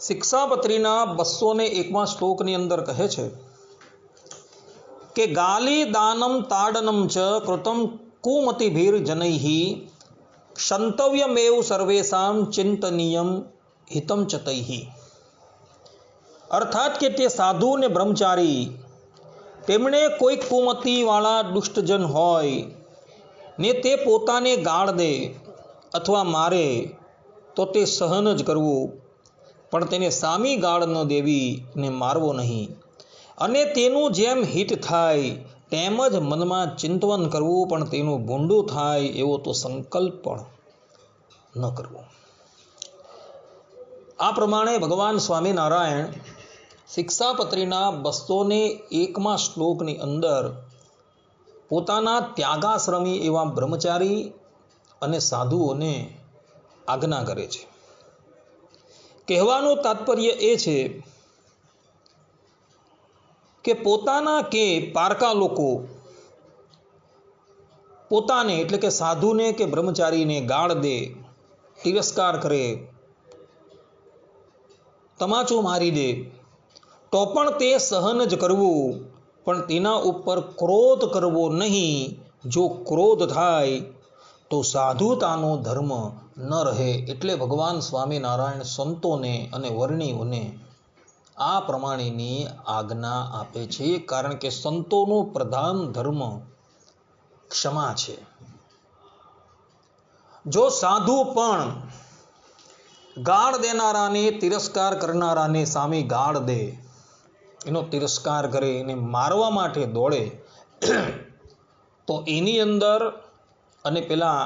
શિક્ષાપત્રીના બસો ને એકમાં શ્લોકની અંદર કહે છે કે ગાલી દાનમ તાડનમ ચ કૃતમ કુમતિભીર જનૈહી ક્ષંતવ્યમેવ સર્વેશામ ચિંતનીયમ હિતમ ચતૈહી અર્થાત કે તે સાધુ ને બ્રહ્મચારી, તેમણે કોઈ કુમતીવાળા દુષ્ટજન હોય ને તે પોતાને ગાળ દે અથવા મારે તો તે સહન જ કરવું. પણ તેને સામી ગાળ ન દેવી ને મારવો નહીં. અને તેનું જેમ હિત થાય, તેમ જ મનમાં ચિંતવન કરવું પણ તેનું ભૂંડું થાય એવો તો સંકલ્પ પણ ન કરવો. આ પ્રમાણે ભગવાન સ્વામિનારાયણ શિક્ષાપત્રીના બસો ને એકમા શ્લોકની અંદર પોતાના ત્યાગાશ્રમી એવા બ્રહ્મચારી અને સાધુઓને આજ્ઞા કરે છે. કહેવાનું તાત્પર્ય એ છે કે પોતાના કે પારકા લોકો પોતાને એટલે કે સાધુને કે બ્રહ્મચારીને ગાળ દે, તિરસ્કાર કરે, તમાચો મારી દે, તો પણ તે સહન જ કરવું, પણ તેના ઉપર ક્રોધ કરવો નહીં. જો ક્રોધ થાય તો સાધુતાનો ધર્મ ન રહે એટલે ભગવાન સ્વામિનારાયણ સંતોને અને વર્ણિઓને આ પ્રમાણેની આજ્ઞા આપે છે, કારણ કે સંતોનો પ્રધાન ધર્મ ક્ષમા છે. જો સાધુ પણ ગાળ દેનારાને તિરસ્કાર કરનારાને સામે ગાળ દે, એનો તિરસ્કાર કરે, એને મારવા માટે દોડે, તો એની અંદર અને પેલા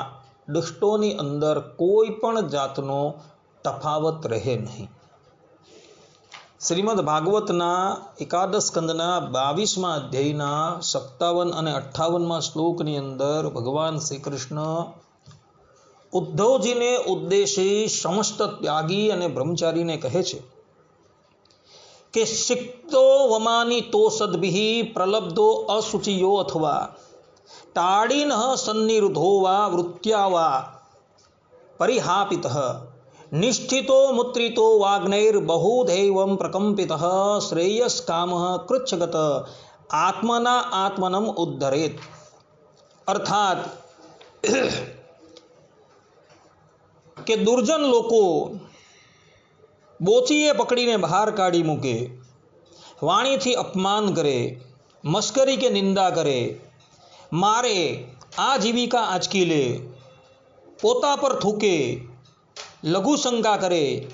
દુષ્ટોની અંદર કોઈ પણ જાતનો તફાવત રહે નહીં. શ્રીમદ ભાગવતના એકાદશ સ્કંદના બાવીસમાં અધ્યાયના સત્તાવન અને અઠ્ઠાવનમાં શ્લોકની અંદર ભગવાન શ્રી કૃષ્ણ ઉદ્ધવજીને ઉદ્દેશી સમસ્ત ત્યાગી અને બ્રહ્મચારીને કહે છે કે શિક્તો વમાની તો સદભિ પ્રલબ્ધો અશુચિયો અથવા તાડીન સન્નિરુદ્ધો વા વૃત્યા વા પરિહાપિત નિષ્ઠિતો મુત્રિતો વાગ્નૈર્બહુધૈવમ પ્રકંપિત શ્રેયસ કામ કૃચ્છગત આત્મના આત્મનમ ઉદ્ધરેત અર્થાત કે દુર્જન લોકો બોચીએ પકડીને બહાર કાઢી મૂકે વાણીથી અપમાન કરે મસ્કરી કે નિંદા કરે મારે આ જીવિકા આંચકી લે પોતા પર થૂકે લઘુશંકા કરે,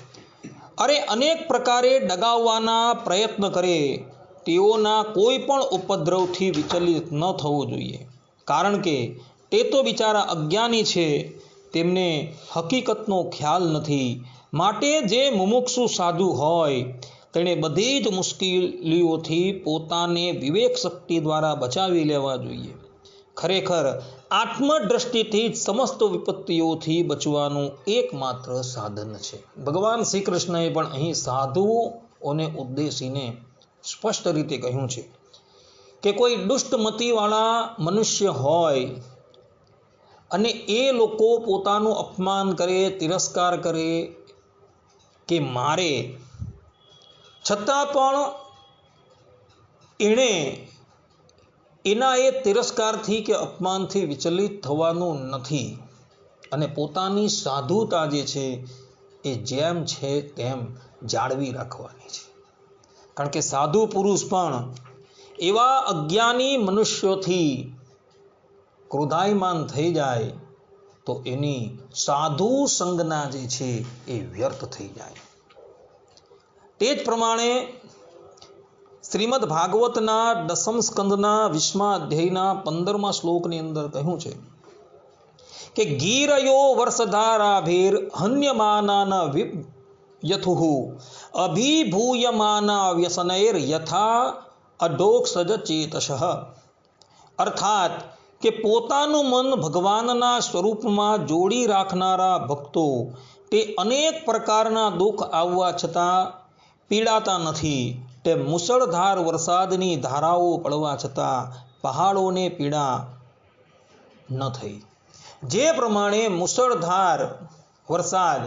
અરે અનેક પ્રકારે ડગાવવાના પ્રયત્ન કરે, તેઓના કોઈ પણ ઉપદ્રવથી વિચલિત ન થવું જોઈએ. કારણ કે તે તો બિચારા અજ્ઞાની છે, તેમને હકીકતનો ખ્યાલ નથી. માટે જે મુમુક્ષુ સાધુ હોય, તેણે બધી જ મુશ્કેલીઓથી પોતાને વિવેક શક્તિ દ્વારા બચાવી લેવા જોઈએ. ખરેખર આત્મદ્રષ્ટિથી જ સમસ્ત વિપત્તિઓથી બચવાનું એકમાત્ર સાધન છે. ભગવાન શ્રી કૃષ્ણએ પણ અહીં સાધુઓને ઉદ્દેશીને સ્પષ્ટ રીતે કહ્યું છે કે કોઈ દુષ્ટમતીવાળા મનુષ્ય હોય અને એ લોકો પોતાનું અપમાન કરે, તિરસ્કાર કરે કે મારે, છતાં પણ એણે એના એ તિરસ્કારથી કે અપમાનથી વિચલિત થવાનું નથી. અને પોતાની સાધુતા જે છે, એ જેમ છે તેમ જાળવી રાખવાની છે. કારણ કે સાધુ પુરુષ પણ એવા અજ્ઞાની મનુષ્યોથી ક્રોધાયમાન થઈ જાય, તો એની સાધુ સંજ્ઞા જે છે, એ વ્યર્થ થઈ જાય. તે જ પ્રમાણે શ્રીમદ ભાગવતના દસમ સ્કંદના વિસ્મા અધ્યાયના પંદરમા શ્લોકની અંદર કહ્યું છે કે ગીરયો વર્ષધારાભેર હન્યમાના યથુહુ, અભિભૂયમાના વ્યસનૈર યથા અડોક્ષજ ચેતશ. અર્થાત કે પોતાનું મન ભગવાનના સ્વરૂપમાં જોડી રાખનારા ભક્તો તે અનેક પ્રકારના દુઃખ આવવા છતાં પીડાતા નથી. તે મુસળધાર વરસાદની ધારાઓ પડવા છતાં પહાડોને પીડા ન થઈ. જે પ્રમાણે મુસળધાર વરસાદ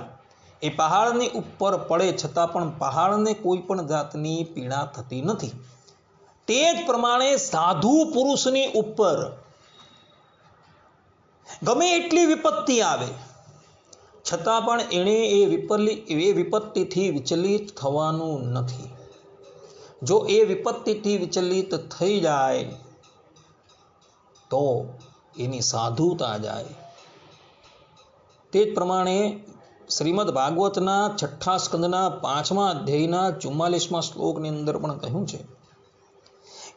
એ પહાડની ઉપર પડે છતાં પણ પહાડને કોઈ પણ જાતની પીડા થતી નથી. તે જ પ્રમાણે સાધુ પુરુષની ઉપર ગમે એટલી વિપત્તિ આવે, છતાં પણ એણે એ વિપલી એ વિપત્તિથી વિચલિત થવાનું નથી. જો એ વિપત્તિથી વિચલિત થઈ જાય, તો એની સાધુતા જાય. તે જ પ્રમાણે શ્રીમદ ભાગવતના છઠ્ઠા સ્કંદના પાંચમા અધ્યાયના ચુમ્માલીસમાં શ્લોકની અંદર પણ કહ્યું છે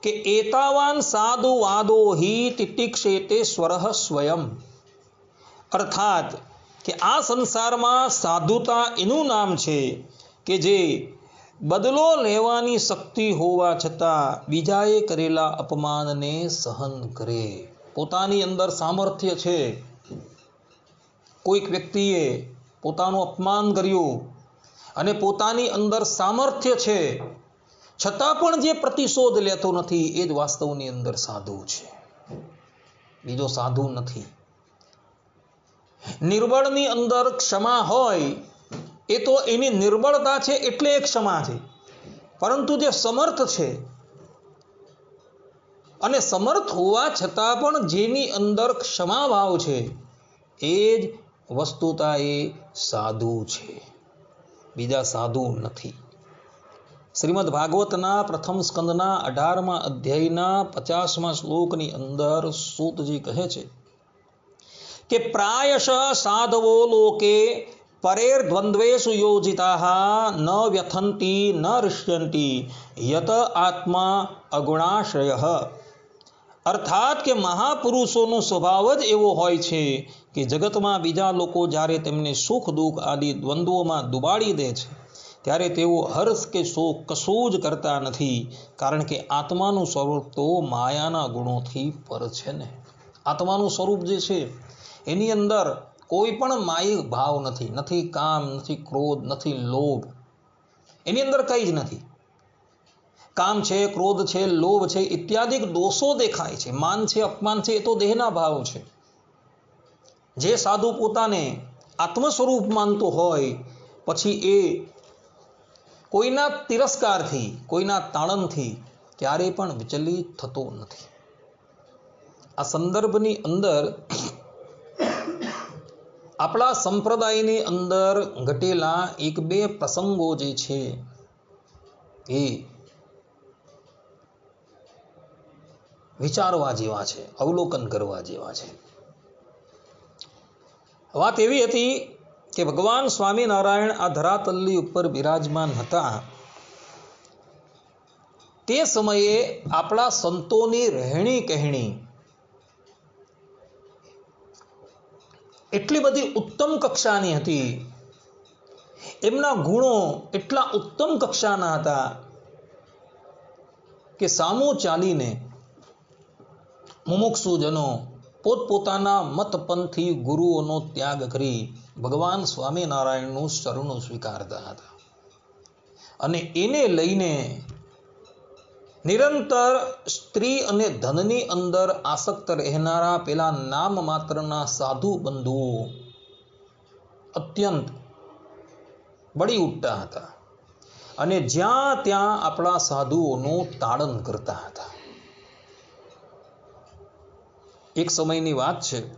કે, એતાવાન સાધુ વાદો હિ તિતિક્ષેતે સ્વર સ્વયં. અર્થાત કે આ સંસારમાં સાધુતા એનું નામ છે કે જે બદલો લેવાની શક્તિ હોવા છતાં બીજાએ કરેલા અપમાનને સહન કરે. પોતાની અંદર સામર્થ્ય છે. કોઈક વ્યક્તિએ પોતાનું અપમાન કર્યું અને પોતાની અંદર સામર્થ્ય છે. છતાં પણ જે પ્રતિશોધ લેતો નથી, એ જ વાસ્તવની અંદર સાધુ છે. બીજો સાધુ નથી. નિર્બળની અંદર ક્ષમા હોય એ તો એની નિર્બળતા છે એટલે એ ક્ષમા છે. પરંતુ જે સમર્થ છે અને સમર્થ હોવા છતાં પણ જેની અંદર ક્ષમા ભાવ છે, એ જ વસ્તુતા એ સાધુ છે. બીજા સાધુ નથી. શ્રીમદ ભાગવતના પ્રથમ સ્કંદના અઢારમા અધ્યાયના પચાસમાં શ્લોકની અંદર સૂતજી કહે છે કે પ્રાયશ સાધવો લોકે પરેર દ્વંદ્વેષુ યોજિતા ન વ્યથંતી ન રિષ્યંતી યત આત્મા અગુણાશ્રય અર્થાત કે મહાપુરુષોનો સ્વભાવ જ એવો હોય છે કે જગતમાં બીજા લોકો જ્યારે તેમને સુખ, દુઃખ આદિ દ્વંદ્વોમાં દુબાડી દે છે, ત્યારે તેઓ હર્ષ કે શોક કશું જ કરતા નથી, કારણ કે આત્માનું સ્વરૂપ તો માયાના ગુણોથી પર છે ને. આત્માનું સ્વરૂપ જે છે, એની અંદર કોઈ પણ માયિક ભાવ નથી નથી કામ, નથી ક્રોધ, નથી લોભ. એની અંદર કંઈ જ નથી. કામ છે, ક્રોધ છે, લોભ છે ઇત્યાદિ દોષો દેખાય છે. માન છે, અપમાન છે, એ તો દેહના ભાવ છે. જે સાધુ પોતાને આત્મ સ્વરૂપ માનતો હોય, પછી એ કોઈના તિરસ્કારથી, કોઈના તાણનથી ક્યારેય પણ વિચલિત થતો નથી. આ સંદર્ભની અંદર આપણા સંપ્રદાયની અંદર ઘટેલા એક બે પ્રસંગો જે છે એ વિચારવા જેવા છે, અવલોકન કરવા જેવા છે. વાત એવી હતી કે ભગવાન સ્વામિનારાયણ આ ધરાતલ્લી ઉપર બિરાજમાન હતા. તે સમયે આપણા સંતોની રહેણી કહેણી એટલી બધી ઉત્તમ કક્ષાની હતી. એમના ગુણો એટલા ઉત્તમ કક્ષાના હતા કે સામો ચાલીને મુમુક્ષુજનો પોતપોતાના મતપંથી ગુરુઓનો ત્યાગ કરી ભગવાન સ્વામિનારાયણનું શરણું સ્વીકારતા હતા. અને એને લઈને નિરંતર સ્ત્રી અને ધનની અંદર આસક્ત રહેનારા પેલા નામ માત્રના સાધુ બંધુઓ અત્યંત બળી ઉઠતા હતા. અને જ્યાં ત્યાં આપણા સાધુઓનું તાડન કરતા હતા. એક સમયની વાત છે.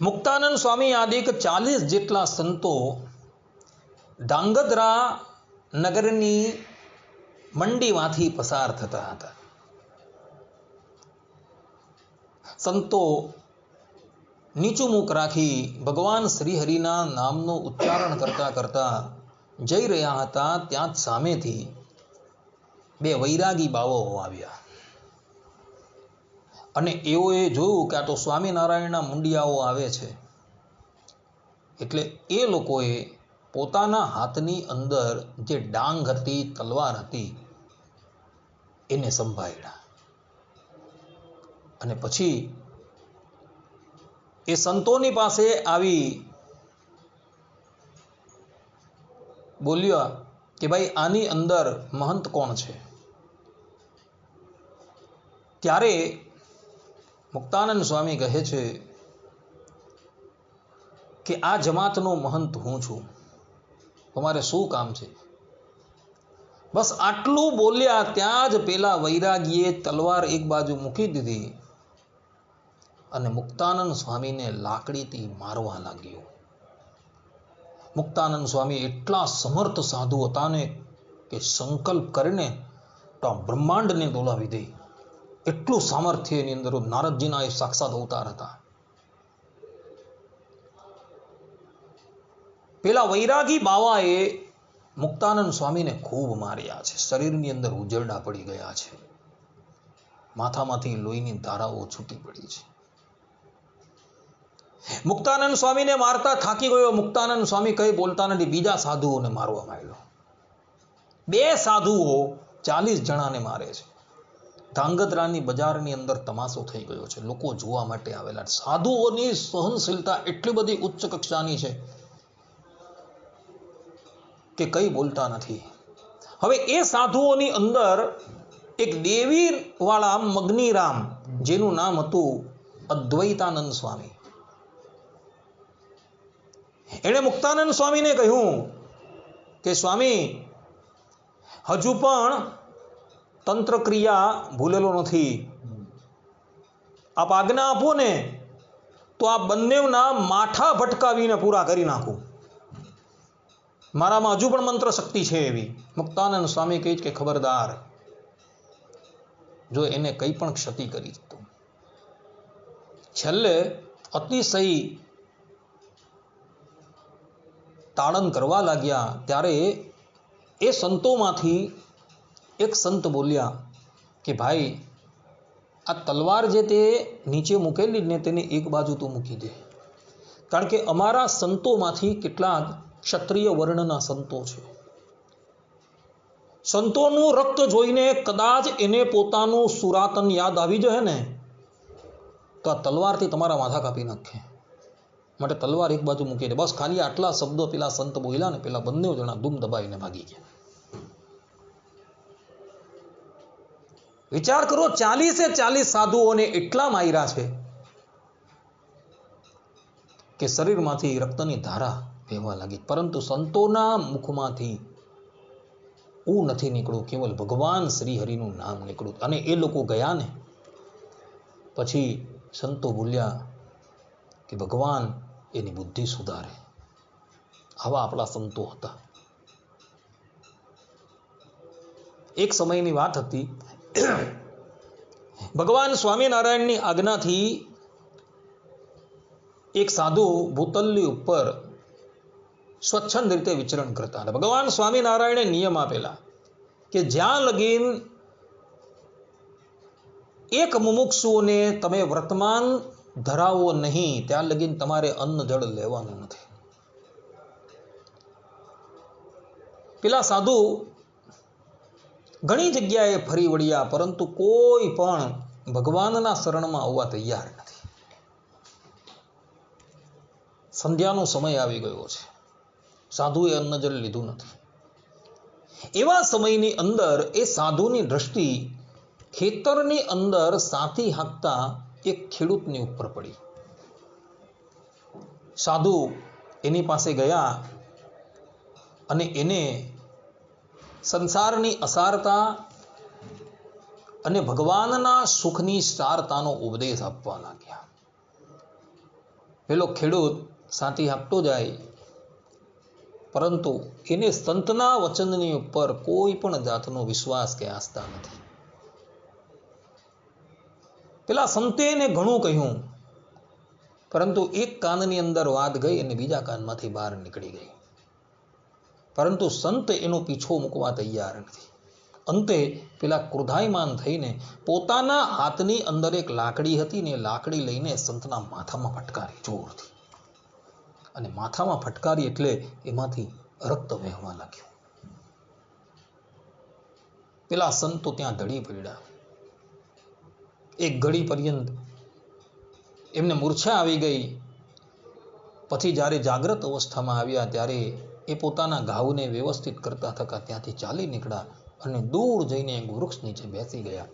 મુક્તાનંદ સ્વામી આદિક ચાલીસ જેટલા સંતો ડાંગધ્રા નગરની મંડીમાંથી પસાર થતા હતા. સંતો નીચું મુખ રાખી ભગવાન શ્રીહરિના નામનું ઉચ્ચારણ કરતા કરતા જઈ રહ્યા હતા ત્યાં જ સામેથી બે વૈરાગી બાવો આવ્યા. અને એઓએ જોયું કે આ તો સ્વામિનારાયણના મુંડિયાઓ આવે છે. એટલે એ લોકોએ પોતાના હાથની અંદર જે ડાંગ હતી, તલવાર હતી એને સંભાળ્યા. અને પછી એ સંતોની પાસે આવી બોલ્યા કે ભાઈ, આની અંદર મહંત કોણ છે? ત્યારે મુક્તાનંદ સ્વામી કહે છે કે, આ જમાતનો મહંત હું છું. તમારે શું કામ છે? બસ આટલું બોલ્યા ત્યાં જ પેલા વૈરાગીએ તલવાર એક બાજુ મૂકી દીધી અને મુક્તાનંદ સ્વામીને લાકડીથી મારવા લાગ્યો. મુક્તાનંદ સ્વામી એટલા સમર્થ સાધુ હતા ને કે સંકલ્પ કરીને તો બ્રહ્માંડને દોલાવી દે. એટલું સામર્થ્ય એની અંદર નારદજીના એ સાક્ષાત અવતાર હતા. પેલા વૈરાગી બાવાએ મુક્તાનંદ સ્વામીને ખૂબ માર્યા છે. શરીરની અંદર ઉજરડા પડી ગયા છે. માથામાંથી લોહીની ધારાઓ છૂટી પડી છે. મુક્તાનંદ સ્વામીને મારતા થાકી ગયો. મુક્તાનંદ સ્વામી કઈ બોલતા નથી. બીજા સાધુઓને મારવા માંડ્યો. બે સાધુઓ ચાલીસ જણાને મારે છે. ધાંગધ્રાની બજારની અંદર તમાશો થઈ ગયો છે. લોકો જોવા માટે આવેલા સાધુઓની સહનશીલતા એટલી બધી ઉચ્ચ કક્ષાની છે કે કંઈ બોલતા નથી. હવે એ સાધુઓની અંદર એક દેવી વાળા મગ્નીરામ, જેનું નામ હતું અદ્વૈતાનંદ સ્વામી. એણે મુક્તાનંદ સ્વામીને કહ્યું કે, સ્વામી, હજુ પણ તંત્ર ક્રિયા ભૂલેલો નથી. આપ આજ્ઞા આપો ને, તો આ બંનેના માથા ભટકાવીને પૂરા કરી નાખું. મારામાં હજુ પણ મંત્ર શક્તિ છે એવી. મુક્તાનંદ સ્વામી કહે કે ખબરદાર, જો એને કંઈ પણ ક્ષતિ કરી તો. છેલ્લે અતિશય તાડન કરવા લાગ્યા ત્યારે એ સંતોમાંથી એક સંત બોલ્યા કે ભાઈ, આ તલવાર જે તે નીચે મૂકેલી ને તેને એક બાજુ તો મૂકી દે. કારણ કે અમારા સંતોમાંથી કેટલાક ક્ષત્રિય વર્ણના સંતો છે. સંતોનું રક્ત જોઈને કદાચ એને પોતાનું સુરાતન યાદ આવી જાય ને, તો આ તલવારથી તમારા માથા કાપી નાખે. માટે તલવાર એક બાજુ મૂકી દે. બસ ખાલી આટલા શબ્દો પેલા સંત બોલ્યા ને પેલા બંને જણા ધૂમ દબાઈને ભાગી ગયા. વિચાર કરો, ચાલીસે ચાલીસ સાધુઓને એટલા માયરા છે કે શરીરમાંથી રક્તની ધારા વહેવા લાગી. પરંતુ સંતોના મુખમાંથી ઉ નથી નીકળ્યું, કેવલ ભગવાન શ્રી નામ નીકળ્યું. અને એ લોકો ગયા ને પછી સંતો બોલ્યા કે ભગવાન એની બુદ્ધિ સુધારે. આવા આપણા સંતો હતા. એક સમયની વાત હતી. ભગવાન સ્વામિનારાયણની આજ્ઞાથી એક સાધુ ભૂતલની ઉપર સ્વચ્છંદ રીતે વિચરણ કરતા હતા. ભગવાન સ્વામિનારાયણે નિયમ આપેલા કે જ્યાં લગીન એક મુમુક્ષુઓને તમે વર્તમાન ધરાવો નહીં, ત્યાં લગીન તમારે અન્ન જળ લેવાનું નથી. પેલા સાધુ ઘણી જગ્યાએ ફરી વળ્યા, પરંતુ કોઈ પણ ભગવાનના શરણમાં આવવા તૈયાર નથી. સંધ્યાનો સમય આવી ગયો છે. સાધુએ અન્ન લીધું નથી. એવા સમયની અંદર એ સાધુની દ્રષ્ટિ ખેતરની અંદર સાથી હાંકતા એક ખેડૂતની ઉપર પડી. સાધુ એની પાસે ગયા અને એને સંસારની અસારતા અને ભગવાનના સુખની સારતાનો ઉપદેશ આપવા લાગ્યા. પેલો ખેડૂત સાથી હાંકતો જાય પરંતુ એને સંતના વચનની ઉપર કોઈ પણ જાતનો વિશ્વાસ કે આસ્થા નથી. પેલા સંતે એને ઘણું કહ્યું, પરંતુ એક કાનની અંદર વાત ગઈ અને બીજા કાનમાંથી બહાર નીકળી ગઈ. પરંતુ સંત એનો પીછો મૂકવા તૈયાર નથી. અંતે પેલા ક્રોધાયમાન થઈને પોતાના હાથની અંદર એક લાકડી હતી ને લાકડી લઈને સંતના માથામાં ફટકારી, જોરથી. અને માથામાં ફટકારી એટલે એમાંથી રક્ત વહેવા લાગ્યું. પેલા સંતો ત્યાં ધડી પડ્યા. એક ઘડી પર્યંત એમને મૂર્છા આવી ગઈ. પછી જ્યારે જાગ્રત અવસ્થામાં આવ્યા ત્યારે એ પોતાના ઘાવને વ્યવસ્થિત કરતા થતા ત્યાંથી ચાલી નીકળ્યા અને દૂર જઈને એક વૃક્ષ નીચે બેસી ગયા.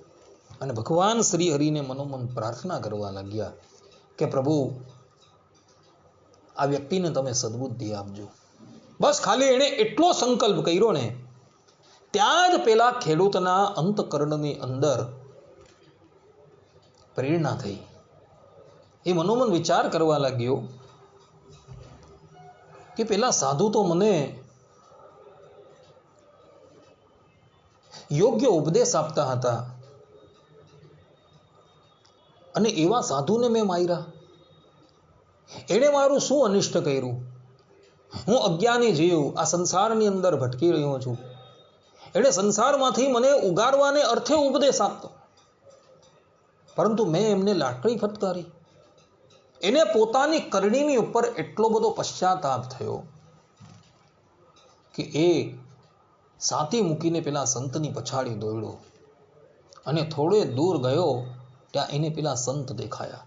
અને ભગવાન શ્રી હરિને મનોમન પ્રાર્થના કરવા લાગ્યા કે પ્રભુ આ વ્યક્તિને તમે સદબુદ્ધિ આપજો. બસ ખાલી એણે એટલો સંકલ્પ કર્યો ને, ત્યાં જ પેલા ખેડૂતના અંતકરણની અંદર પ્રેરણા થઈ. એ મનોમન વિચાર કરવા લાગ્યો કે પેલા સાધુ તો મને યોગ્ય ઉપદેશ આપતા હતા. અને એવા સાધુને મેં માર્યા. એણે મારું શું અનિષ્ટ કર્યું? હું અજ્ઞાની જીવ, આ સંસારની અંદર ભટકી રહ્યો છું. એણે સંસારમાંથી મને ઉગારવાને અર્થે ઉપદેશ આપતો. પરંતુ મેં એમને લાકડી ફટકારી. એને પોતાની કરણીની ઉપર એટલો બધો પશ્ચાતાપ થયો કે એ સાતી મૂકીને પેલા સંતની પછાડી દોડ્યો અને થોડે દૂર ગયો ત્યાં એને પેલા સંત દેખાયા.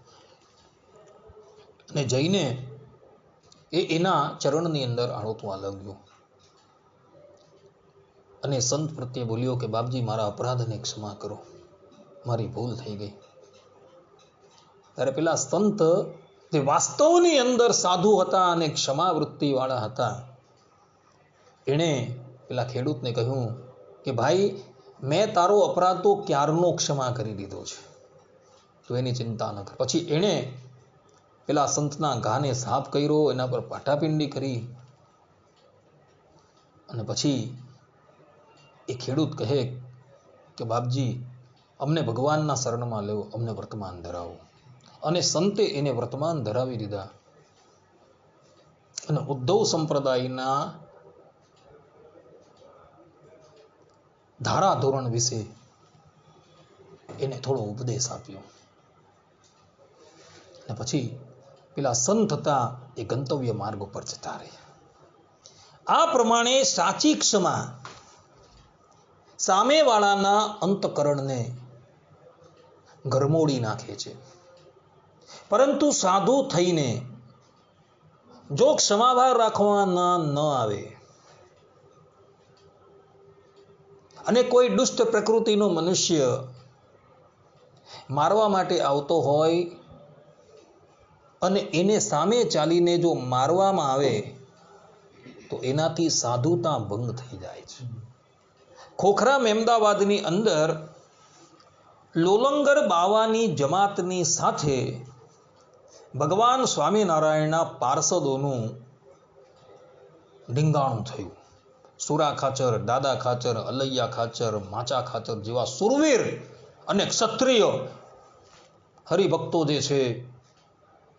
અને જઈને એ એના ચરણની અંદર આળોતવા લાગ્યો અને સંત પ્રત્યે બોલ્યો કે, બાપજી, મારા અપરાધને ક્ષમા કરો. મારી ભૂલ થઈ ગઈ. ત્યારે પેલા સંત તે વાસ્તવની અંદર સાધુ હતા અને ક્ષમા વૃત્તિવાળા હતા. એણે પેલા ખેડૂતને કહ્યું કે, ભાઈ, મેં તારો અપરાધ તો ક્યારનો ક્ષમા કરી દીધો છે? તો એની ચિંતા ન કર. પછી એણે પેલા સંતના ઘાને સાફ કર્યો, એના પર પાટાપિંડી કરી. અને પછી એ ખેડૂત કહે કે, બાપજી, અમને ભગવાનના શરણમાં લેવો અમને વર્તમાન ધરાવો. અને સંતે એને વર્તમાન ધરાવી દીધા. અને ઉદ્ધવ સંપ્રદાયના ધારા ધોરણ વિશે એને થોડો ઉપદેશ આપ્યો. અને પછી પેલા સંત હતા, એ ગંતવ્ય માર્ગ ઉપર જતા રહ્યા. આ પ્રમાણે સાચી ક્ષમા સામેવાળાના અંતકરણને ગરમોડી નાખે છે. પરંતુ સાધુ થઈને જો ક્ષમાભાર રાખવાના ન આવે અને કોઈ દુષ્ટ પ્રકૃતિનો મનુષ્ય મારવા માટે આવતો હોય અને એને સામે ચાલીને જો મારવામાં આવે, તો એનાથી સાધુતા ભંગ થઈ જાય છે. ખોખરા મહેમદાવાદની અંદર લોલંગર બાવાની જમાતની સાથે ભગવાન સ્વામિનારાયણના પાર્ષદોનું ઢીંગાણું થયું. સુરા ખાચર, દાદા ખાચર, અલૈયા ખાચર, માચા ખાચર જેવા સુરવીર અને ક્ષત્રિય હરિભક્તો જે છે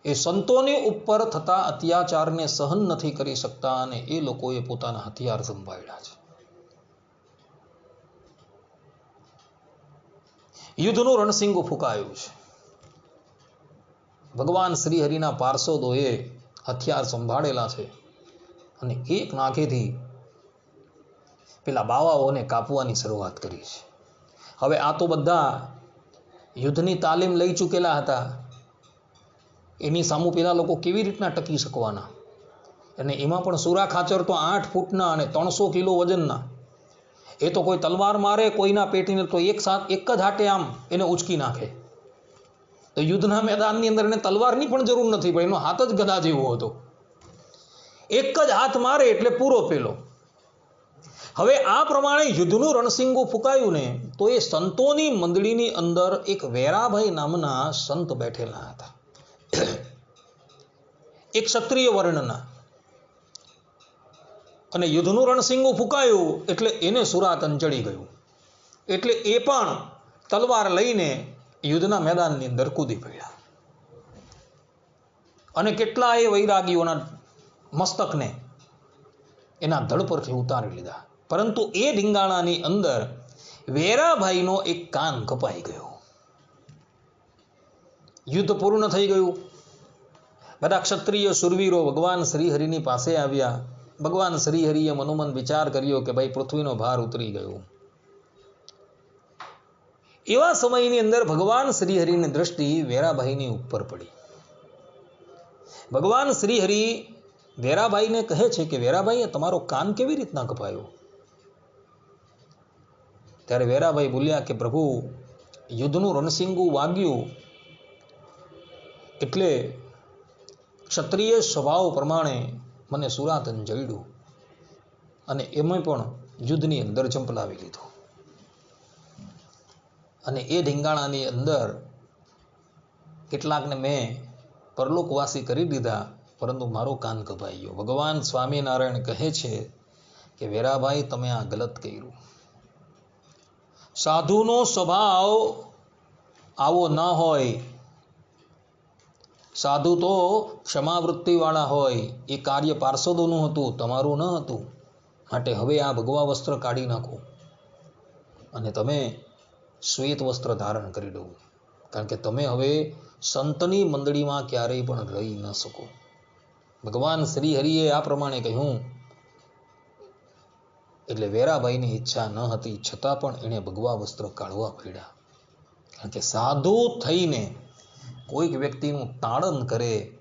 એ સંતોની ઉપર થતા અત્યાચારને સહન નથી કરી શકતા અને એ લોકોએ પોતાના હથિયાર સંભાળ્યા છે. યુદ્ધનું રણસિંગું ફૂંકાયું છે. ભગવાન શ્રીહરિના પાર્ષદોએ હથિયાર સંભાળેલા છે અને એક નાખેથી પેલા બાવાઓને કાપવાની શરૂઆત કરી છે. હવે આ તો બધા યુદ્ધની તાલીમ લઈ ચૂકેલા હતા. એની સામું પેલા લોકો કેવી રીતના ટકી શકવાના? અને એમાં પણ સુરા ખાચર તો આઠ ફૂટના અને ત્રણસો કિલો વજનના. એ તો કોઈ તલવાર મારે, કોઈના પેટીને તો એક સાથ એક જ હાટે આમ એને ઉચકી નાખે. તો યુદ્ધના મેદાનની અંદર એને તલવારની પણ જરૂર નથી, પણ એનો હાથ જ ગદા જેવો હતો. એક જ હાથ મારે એટલે પૂરો પેલો. હવે આ પ્રમાણે યુદ્ધનું રણસિંગું ફૂંકાયું ને, તો એ સંતોની મંડળીની અંદર એક વેરાભાઈ નામના સંત બેઠેલા હતા. એક ક્ષત્રિય વર્ણના. અને યુદ્ધનું રણસિંગું ફૂંકાયું એટલે એને સુરાતન ચડી ગયું. એટલે એ પણ તલવાર લઈને યુદ્ધના મેદાનની અંદર કૂદી પડ્યા. અને કેટલાય વૈરાગીઓના મસ્તકને એના ધડ પરથી ઉતારી લીધા. પરંતુ એ ઢીંગાણાની અંદર વેરાભાઈનો એક કાન કપાઈ ગયો. યુદ્ધ પૂર્ણ થઈ ગયું. બધા ક્ષત્રિય સુરવીરો ભગવાન શ્રીહરિની પાસે આવ્યા. ભગવાન શ્રીહરિએ મનોમન વિચાર કર્યો કે ભાઈ પૃથ્વીનો ભાર ઉતરી ગયો. એવા સમયની અંદર ભગવાન શ્રીહરિની દ્રષ્ટિ વેરાભાઈની ઉપર પડી. ભગવાન શ્રીહરિ વેરાભાઈને કહે છે કે વેરાભાઈએ તમારો કાન કેવી રીતના કપાયો? ત્યારે વેરાભાઈ બોલ્યા કે, પ્રભુ, યુદ્ધનું રણસિંગું વાગ્યું. એટલે ક્ષત્રિય સ્વભાવ પ્રમાણે મને સુરાતન જડ્યું અને એમાં પણ યુદ્ધની અંદર ચંપલાવી લીધો. અને એ ઢીંગાણાની અંદર કેટલાકને મેં પરલોકવાસી કરી દીધા, પરંતુ મારો કાન કપાઈ ગયો. ભગવાન સ્વામિનારાયણ કહે છે કે, વેરાભાઈ, તમે આ ગલત કર્યું. સાધુનો સ્વભાવ આવો ન હોય સાધુ તો ક્ષમાવૃત્તિવાળા હોય, એ કાર્ય પાર્ષદોનું હતું, તમારું ન હતું. માટે હવે આ ભગવા વસ્ત્ર કાઢી નાખો. અને તમે શ્વેત વસ્ત્ર ધારણ કરી દો કારણ કે તમે હવે સંતની મંડળીમાં ક્યારેય પણ રહી ન શકો. ભગવાન શ્રી હરિએ આ પ્રમાણે કહ્યું, એટલે વેરાભાઈની ઈચ્છા ન હતી, છતાં પણ એણે ભગવા વસ્ત્ર કાઢવા પડ્યા. કારણ કે સાધુ થઈને કોઈક વ્યક્તિનું તાળન કરે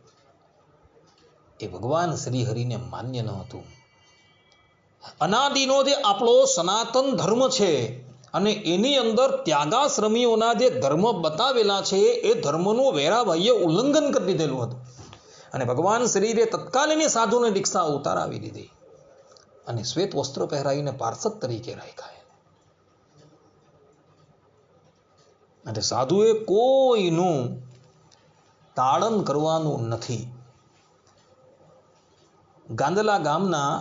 એ ભગવાન શ્રી માન્ય ન હતું. અનાદિનો જે આપણો સનાતન ધર્મ છે અને એની અંદર ત્યાગાશ્રમીઓના જે ધર્મ બતાવેલા છે એ ધર્મનું વેરાભાઈએ ઉલ્લંઘન કરી દીધેલું હતું. અને ભગવાન શ્રીએ તત્કાલીની સાધુને દીક્ષા ઉતારાવી દીધી અને શ્વેત વસ્ત્ર પહેરાવીને પાર્ષદ તરીકે રાખ્યા અને સાધુએ કોઈનું તાડન કરવાનું નથી. ગાંદલા ગામના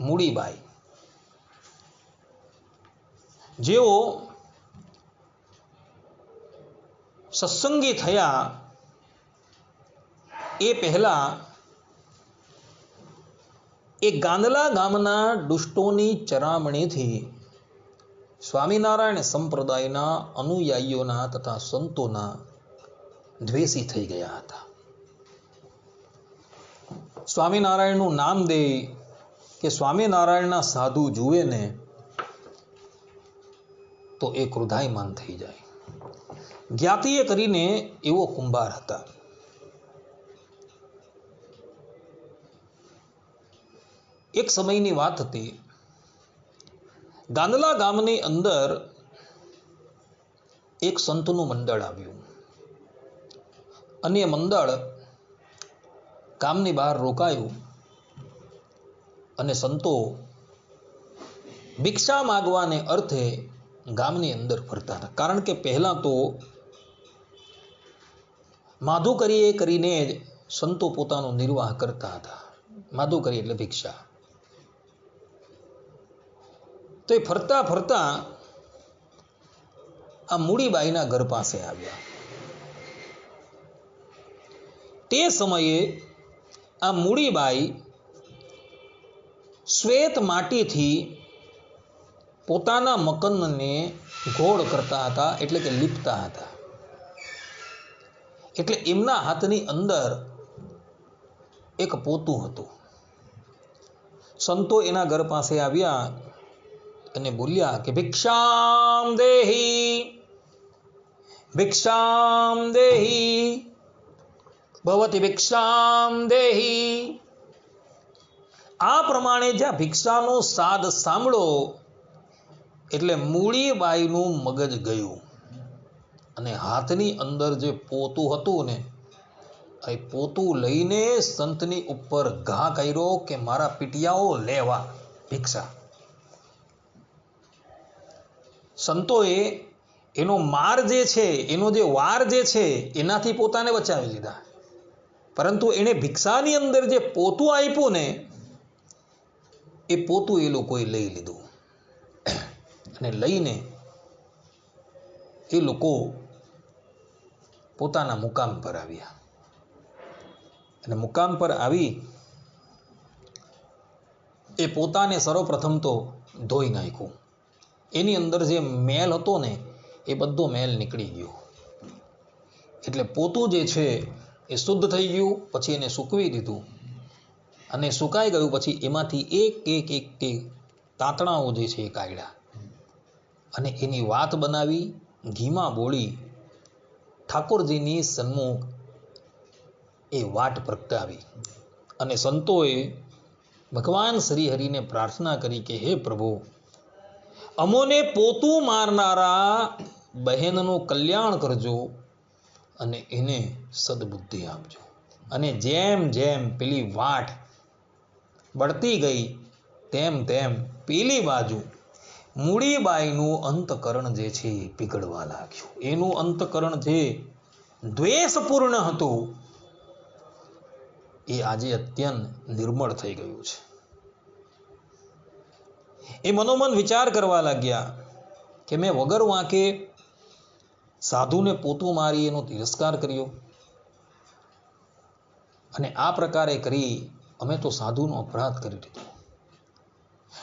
મૂડીબાઈ. જેઓ સત્સંગી થયા એ પહેલા એ ગાંદલા ગામના દુષ્ટોની ચરામણીથી સ્વામિનારાયણ સંપ્રદાયના અનુયાયીઓના તથા સંતોના દ્વેષી થઈ ગયા હતા. સ્વામિનારાયણનું નામ દે કે સ્વામિનારાયણના સાધુ જુએ ને તો એ ક્રોધાયમાન થઈ જાય. જ્ઞાતિએ કરીને એવો કુંભાર હતા. એક સમયની વાત હતી ગાંદલા ગામની અંદર એક સંતનું મંડળ આવ્યું. અને મંડળ ગામની બહાર રોકાયું અને સંતો ભિક્ષા માગવાને અર્થે ગામની અંદર ફરતા હતા. કારણ કે પહેલાં તો માધુકરીએ કરીને જ સંતો પોતાનો નિર્વાહ કરતા હતા. માધુકરી એટલે ભિક્ષા. તો એ ફરતા ફરતા આ મૂડીબાઈના ઘર પાસે આવ્યા. તે સમયે આ મૂડીબાઈ શ્વેત માટીથી પોતાના મકનને ગોળ કરતા હતા, એટલે કે લીપતા હતા. એટલે એમના હાથની અંદર એક પોતું હતું. સંતો એના ઘર પાસે આવ્યા અને બોલ્યા કે, ભિક્ષામ દેહી ભિક્ષામ દેહી. ભવતી ભિક્ષામ દેહી આ પ્રમાણે જ્યાં ભિક્ષાનો સાદ સાંભળો, એટલે મૂળીબાઈનું મગજ ગયું. અને હાથની અંદર જે પોતું હતું ને, એ પોતું લઈને સંતની ઉપર ઘા કર્યો કે મારા પીટિયાઓ લેવા ભિક્ષા. સંતોએ એનો માર જે છે, એનો જે વાર જે છે, એનાથી પોતાને બચાવી લીધા. પરંતુ એણે ભિક્ષાની અંદર જે પોતું આપ્યું ને, એ પોતું એ લોકોએ લઈ લીધું. અને લઈને એ લોકો પોતાના મુકામ પર આવ્યા. અને મુકામ પર આવી એ પોતાને સર્વપ્રથમ તો ધોઈ નાખ્યું. એની અંદર જે મેલ હતો ને, એ બધો મેલ નીકળી ગયો. એટલે પોતું જે છે એ શુદ્ધ થઈ ગયું, પછી એને સૂકવી દીધું. અને સુકાઈ ગયું પછી એમાંથી એક એક એક એક તાંતણાઓ જે છે એ કાઢ્યા. અને એની વાત બનાવી, ઘીમાં બોળી. ઠાકોરજીની સન્મુખ એ વાટ પ્રગટાવી. અને સંતોએ ભગવાન શ્રી હરિને પ્રાર્થના કરી કે, હે પ્રભુ, અમોને પોતું મારનારા બહેનનું કલ્યાણ કરજો. અને એને સદબુદ્ધિ આપજો. અને જેમ જેમ પેલી વાટ બળતી ગઈ, તેમ તેમ પેલી બાજુ મૂળીબાઈનું અંતકરણ જે છે એ પીગળવા લાગ્યું. એનું અંતકરણ જે દ્વેષપૂર્ણ હતું, એ આજે અત્યંત નિર્મળ થઈ ગયું છે. એ મનોમન વિચાર કરવા લાગ્યા કે મેં વગર વાંકે સાધુને પોતું મારી એનો તિરસ્કાર કર્યો. અને આ પ્રકારે કરી અમે તો સાધુનો અપરાધ કરી દીધો.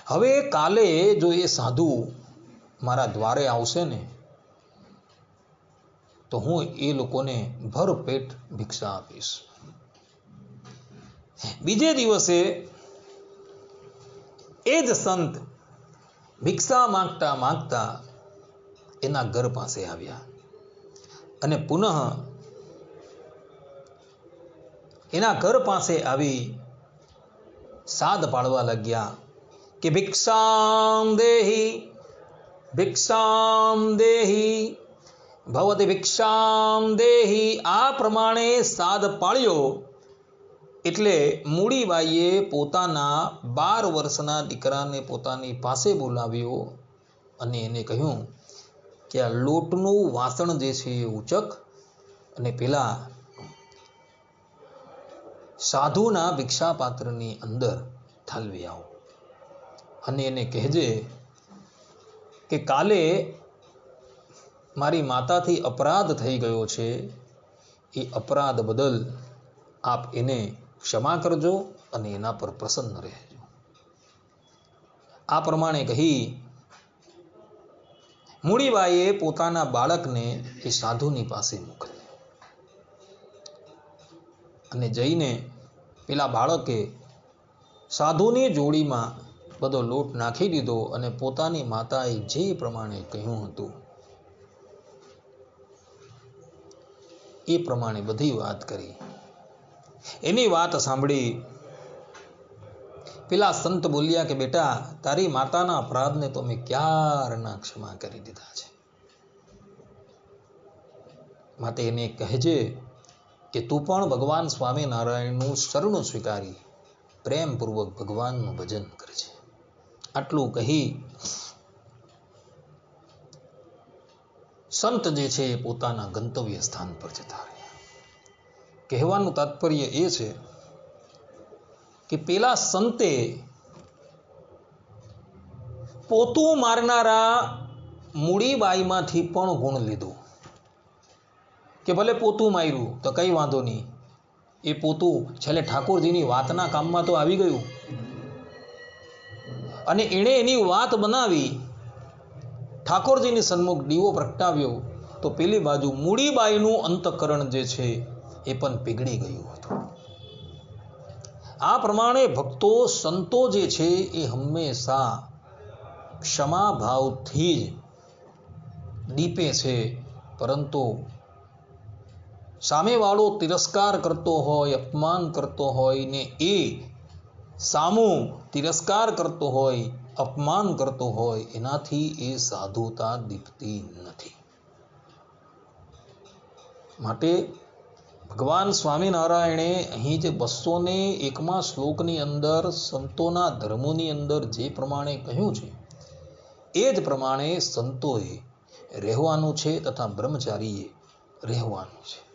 હવે કાલે જો એ સાધુ મારા દ્વારે આવશે ને, તો હું એ લોકોને ભરપેટ ભિક્ષા આપીશ. બીજે દિવસે એ જ સંત ભિક્ષા માંગતા માંગતા એના ઘર પાસે આવ્યા. અને પુનઃ એના ઘર પાસે આવી સાદ પાડવા લાગ્યા કે ભિક્ષામ દેહી ભિક્ષામ દેહી, ભવતી ભિક્ષામ દેહી. આ પ્રમાણે સાદ પાળ્યો એટલે મૂડીબાઈએ પોતાના બાર વર્ષના દીકરાને પોતાની પાસે બોલાવ્યો અને એને કહ્યું કે આ લોટનું વાસણ જે છે એ ઉચક અને પેલા સાધુના ભિક્ષાપાત્રની અંદર ઠાલવી આવો. અને એને કહેજે કે કાલે મારી માતાથી અપરાધ થઈ ગયો છે, એ અપરાધ બદલ આપ એને ક્ષમા કરજો અને એના પર પ્રસન્ન રહેજો. આ પ્રમાણે કહી મૂડીબાઈએ પોતાના બાળકને એ સાધુની પાસે મોકલ્યું. અને જઈને પેલા બાળકે સાધુની જોડીમાં બધો લોટ નાખી દીધો અને પોતાની માતાએ જે પ્રમાણે કહ્યું હતું, એ પ્રમાણે બધી વાત કરી. એની વાત સાંભળી પેલા સંત બોલ્યા કે, બેટા, તારી માતાના અપરાધને તો ક્યારના ક્ષમા કરી દીધા છે? માટે એને કહેજે કે, તું પણ ભગવાન સ્વામિનારાયણનું શરણું સ્વીકારી, પ્રેમપૂર્વક ભગવાનનું ભજન કરજે. આટલું કહી સંત જે છે એ પોતાના ગંતવ્ય સ્થાન પર જતા રહ્યા. કહેવાનું તાત્પર્ય એ છે કે પેલા સંતે પોતું મારનારા મૂડીબાઈમાંથી પણ ગુણ લીધું. કે ભલે પોતું માર્યું, તો કઈ વાંધો નહીં. એ પોતું છેલ્લે ઠાકોરજીની વાતના કામમાં તો આવી ગયું. અને એણે એની વાત બનાવી. ઠાકોરજીની સન્મુખ દીવો પ્રગટાવ્યો. તો પેલી બાજુ મૂડીબાઈનું અંતકરણ જે છે, એ પણ પીગળી ગયું હતું. આ પ્રમાણે ભક્તો સંતો જે છે એ હંમેશા ક્ષમા ભાવથી જ દીપે છે. પરંતુ સામેવાળો તિરસ્કાર કરતો હોય, અપમાન કરતો હોય ને એ સામો તિરસ્કાર કરતો હોય, અપમાન કરતો હોય, એનાથી એ સાધુતા દીપતી નથી. માટે ભગવાન સ્વામિનારાયણે અહીં જે બસો ને એકમાં શ્લોકની અંદર, સંતોના ધર્મોની અંદર જે પ્રમાણે કહ્યું છે, એ જ પ્રમાણે સંતોએ રહેવાનું છે તથા બ્રહ્મચારીએ રહેવાનું છે.